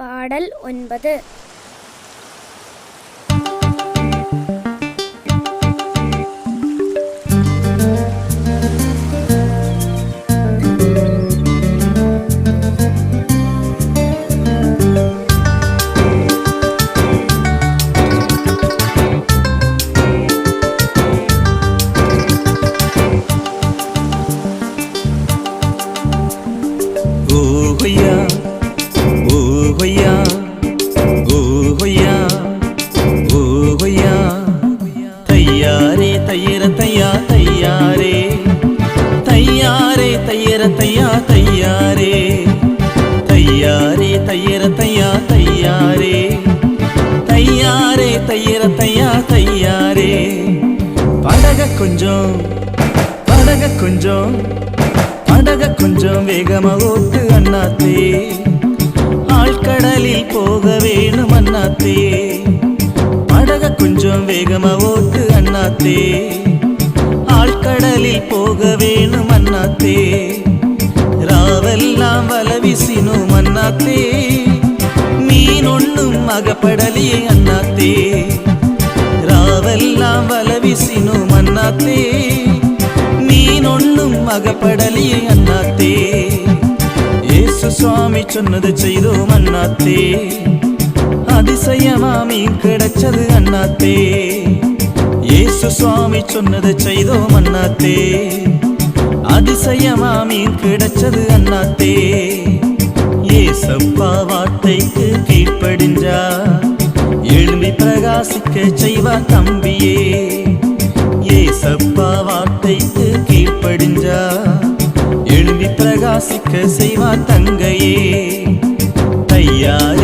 பாடல் ஒன்பது. ஓஹொய்யா கொஞ்சம் படக கொஞ்சம் படக கொஞ்சம் வேகமா ஓட்டு அண்ணாத்தே. ஆழ்கடலில் போக வேணும் அண்ணாத்தே. படக கொஞ்சம் வேகமா ஓட்டு அண்ணாத்தே. ஆழ்கடலில் போக வேணும் அண்ணாத்தே. ராவெல்லாம் வலவிசினும் அண்ணாத்தே. மீன் ஒண்ணும் அகப்படலியே அண்ணாத்தே. ராவெல்லாம் வலவிசினும் அண்ணாத்தே. நீ ஒண்ணும் அகப்படலியே அண்ணாத்தே. இயேசு சுவாமி சொன்னது செய்தோம் அண்ணாத்தே. அதிசயமாமி கிடைச்சது அண்ணாத்தே. இயேசு சுவாமி சொன்னது செய்தோம் அண்ணாத்தே. அதிசயமாமி கிடைச்சது அண்ணாத்தே. ஏசப்பா வார்த்தைக்கு கீழ்ப்படிஞ்சா. எழும்பி பிரகாசிக்க செய்வா தம்பியே. ஏசப்பா வார்த்தைக்கு கீழ்ப்படிஞ்சா எழுதி பிரகாசிக்க செய்வா தங்கையே. தையார்